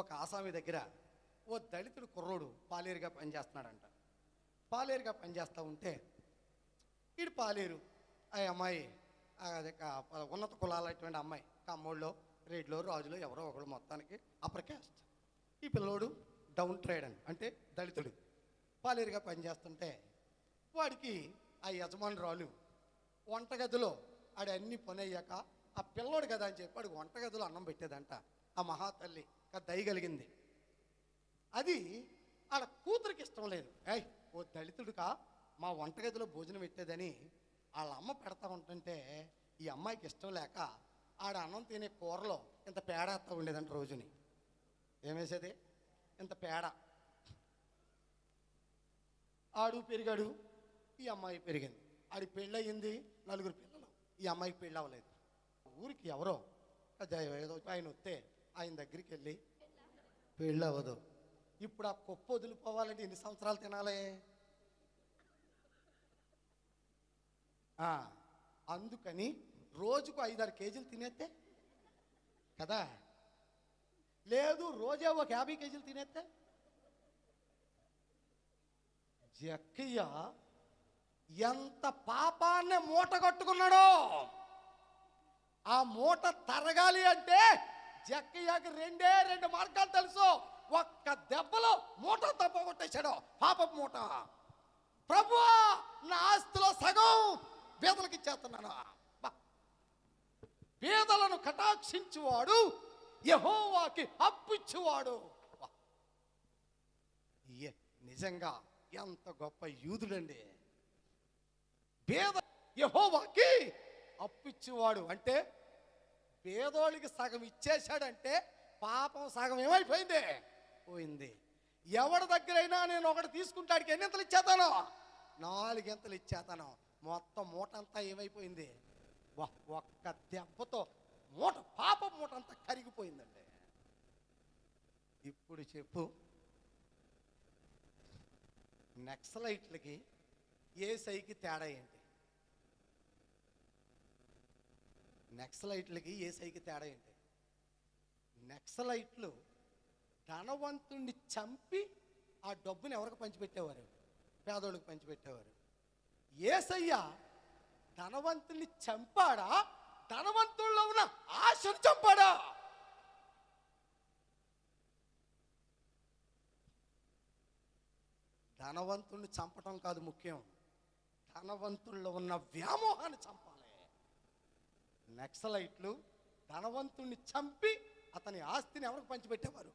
ఒక ఆసామి దగ్గర ఓ దళితుడు కుర్రోడు పాలేరుగా పనిచేస్తున్నాడంట. పాలేరుగా పనిచేస్తూ ఉంటే వీడు పాలేరు ఆ అమ్మాయి అది అదే ఉన్నత కులాలైనటువంటి అమ్మాయి కమ్మోళ్ళో రేడ్లో రాజులో ఎవరో ఒకళ్ళు మొత్తానికి అప్పర్ క్యాస్ట్ ఈ పిల్లోడు డౌన్ ట్రేడ్ అని అంటే దళితుడు. పాలేరుగా పనిచేస్తుంటే వాడికి ఆ యజమానురాలు వంటగదిలో ఆడి అన్ని పని అయ్యాక ఆ పిల్లోడు కదా అని చెప్పి వాడికి వంటగదిలో అన్నం పెట్టేదంట. ఆ మహాతల్లి దయగలిగింది అది ఆడ కూతురికి ఇష్టం లేదు. ఏయ్ ఓ దళితుడుకా మా వంటగదిలో భోజనం పెట్టేదని వాళ్ళ అమ్మ పెడతా ఉంటుంటే ఈ అమ్మాయికి ఇష్టం లేక ఆడ అన్నం తినే కూరలో ఇంత పేడ వేస్తా ఉండేదంట రోజుని. ఏమేసేది ఇంత పేడ. ఆడు పెరిగాడు ఈ అమ్మాయి పెరిగింది. ఆడి పెళ్ళయింది నలుగురు పిల్లలు. ఈ అమ్మాయికి పెళ్ళి అవ్వలేదు. ఊరికి ఎవరో ఏదో ఆయన వస్తే ఆయన దగ్గరికి వెళ్ళి పెళ్ళి అవ్వదు ఇప్పుడు ఆ కుప్ప వదిలిపోవాలంటే ఎన్ని సంవత్సరాలు తినాలి? ఆ, అందుకని రోజుకు ఐదారు కేజీలు తినేస్తే కదా? లేదు రోజే ఒక యాభై కేజీలు తినేస్తే జక్కయ్య ఎంత పాపాన్ని మూట కట్టుకున్నాడో ఆ మూట తరగాలి అంటే జక్కయ్యకి రెండే రెండు మార్గాలు తెలుసు. ఒక్క దెబ్బలో మూట తప్పగొట్టేశాడు. పాపపు మూట. ప్రభు నా ఆస్తిలో సగం బీదలకు ఇచ్చేస్తున్నాను పేదలను కటాక్షించువాడు యహోవాకి అప్పిచ్చువాడు. నిజంగా ఎంత గొప్ప యూదుడండి. పేద యహోవాకి అప్పిచ్చేవాడు అంటే పేదోళ్ళకి సగం ఇచ్చేశాడంటే పాపం సగం ఏమైపోయింది? పోయింది. ఎవరి దగ్గరైనా నేను ఒకటి తీసుకుంటాడికి ఎన్ని ఎంతలు ఇచ్చేతాను? నాలుగింతలు ఇచ్చేతాను. మొత్తం మూట అంతా ఏమైపోయింది ఒక్క దెబ్బతో మూట పాప మూట అంతా కరిగిపోయిందండి. ఇప్పుడు చెప్పు. నక్సలైట్లకి ఏ సైకి తేడా ఏంటి? నక్సలైట్లకి ఏ సైకి తేడా ఏంటి? నక్సలైట్లు ధనవంతుణ్ణి చంపి ఆ డబ్బుని ఎవరికి పంచిపెట్టేవారు? పేదోళ్ళకి పంచిపెట్టేవారు. ఏసయ్య ధనవంతుణ్ణి చంపాడా? ధనవంతుల్లో ఉన్న ఆశను చంపాడా? ధనవంతుణ్ణి చంపటం కాదు ముఖ్యం. ధనవంతుల్లో ఉన్న వ్యామోహాన్ని చంపాలి. నక్సలైట్లు ధనవంతుణ్ణి చంపి అతని ఆస్తిని ఎవరికి పంచిపెట్టేవారు?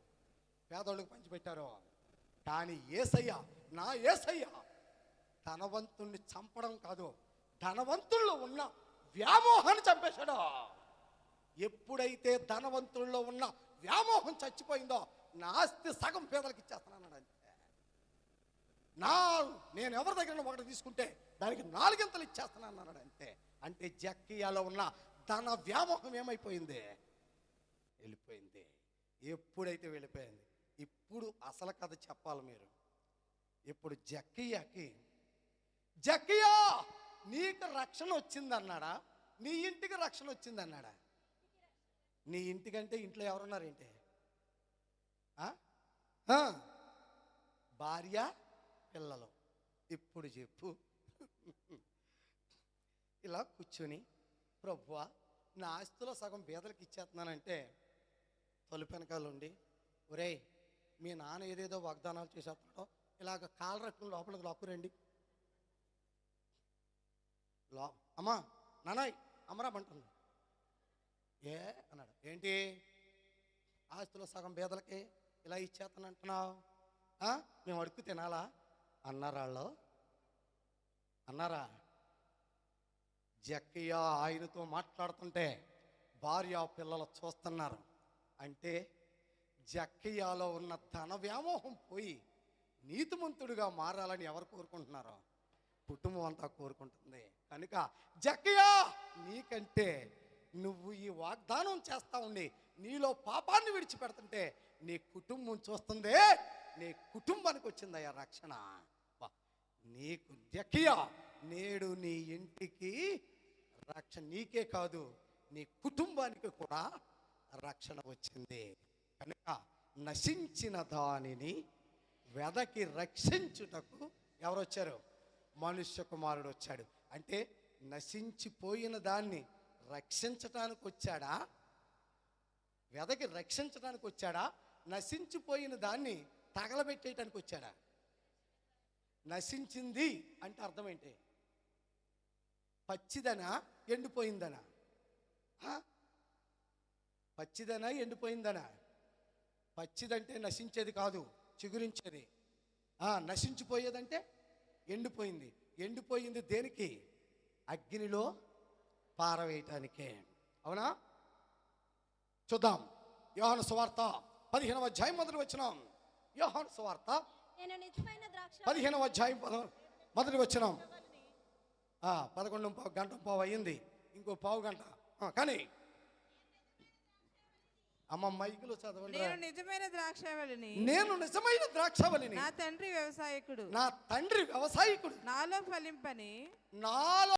పేదోళ్ళకి పంచిపెట్టారు? కానీ ఏసయ్య నా ఏసయ్య ధనవంతుణ్ణి చంపడం కాదు ధనవంతుల్లో ఉన్న వ్యామోహాన్ని చంపేశాడు. ఎప్పుడైతే ధనవంతుల్లో ఉన్న వ్యామోహం చచ్చిపోయిందో నా ఆస్తి సగం పేదలకు ఇచ్చేస్తున్నాను అంతే. నా నేను ఎవరి దగ్గర ఒకటి తీసుకుంటే దానికి నాలుగింతలు ఇచ్చేస్తున్నాను అన్నాడు అంతే. అంటే జక్కియాలో ఉన్న తన వ్యామోహం ఏమైపోయింది? వెళ్ళిపోయింది. ఎప్పుడైతే వెళ్ళిపోయింది? ఇప్పుడు అసలు కథ చెప్పాలి మీరు. ఇప్పుడు జక్కియాకి జక్కియా నీకు రక్షణ వచ్చిందన్నాడా? నీ ఇంటికి రక్షణ వచ్చిందన్నాడా? నీ ఇంటికంటే ఇంట్లో ఎవరున్నారేంటి? ఆ. భార్య పిల్లలు. ఇప్పుడు చెప్పు. ఇలా కూర్చొని ప్రభువా నా ఆస్తిలో సగం బీదలకు ఇచ్చేస్తున్నానంటే తలుపు వెనకాల ఉండి ఒరేయ్ మీ నాన్న ఏదేదో వాగ్దానాలు చేసేస్తున్నాడో ఇలాగ కాలు లోపలికి లాక్కురండి. లో అమ్మా నానాయ్ అమ్మరా ఏ అన్నాడు. ఏంటి? ఆస్తిలో సగం బీదలకి ఇలా ఇచ్చేస్తానంటున్నావు మేము అడుక్కు తినాలా? అన్నారాళ్ళు. అన్నారా? జక్కయ్య ఆయనతో మాట్లాడుతుంటే భార్య పిల్లలు చూస్తున్నారు. అంటే జక్కయ్యలో ఉన్న ధన వ్యామోహం పోయి నీతిమంతుడిగా మారాలని ఎవరు కోరుకుంటున్నారో? కుటుంబం అంతా కోరుకుంటుంది. కనుక జక్కయ్య నీకంటే నువ్వు ఈ వాగ్దానం చేస్తా ఉండి నీలో పాపాన్ని విడిచిపెడుతుంటే నీ కుటుంబం చూస్తుందే నీ కుటుంబానికి వచ్చిందయ్యా రక్షణ. నీకు జక్కయ్య నేడు నీ ఇంటికి రక్షణ నీకే కాదు నీ కుటుంబానికి కూడా రక్షణ వచ్చింది. కనుక నశించిన దానిని వెదకి రక్షించుటకు ఎవరు వచ్చారు మనుష్య కుమారుడు వచ్చాడు. అంటే నశించిపోయిన దాన్ని రక్షించటానికి వచ్చాడా? వెదకి రక్షించడానికి వచ్చాడా? నశించిపోయిన దాన్ని తగలబెట్టేయటానికి వచ్చాడా? నశించింది అంటే అర్థం ఏంటి? పచ్చిదనా? ఎండిపోయిందనా? పచ్చిదనా ఎండిపోయిందనా? పచ్చిదంటే నశించేది కాదు చిగురించేది. ఆ, నశించిపోయేదంటే ఎండిపోయింది. ఎండిపోయింది దేనికి? అగ్నిలో పారవేయటానికే. అవునా? చూద్దాం. యోహాను సువార్త పదిహేనవ అధ్యాయం మొదలు వచ్చినాం యోహాను సువార్త పదిహేనవ అధ్యాయం మొదలు వచ్చినాం పదకొండు పావు గంట పావు అయ్యింది. ఇంకో పావు గంట. కానీ అమ్మ మైకులు చదవండి నేను నిజమైన ద్రాక్షవల్లిని నేను నిజమైన ద్రాక్షవల్లిని నా తండ్రి వ్యవసాయకుడు. నా తండ్రి వ్యవసాయకుడు. నాలో ఫలింపని. నాలో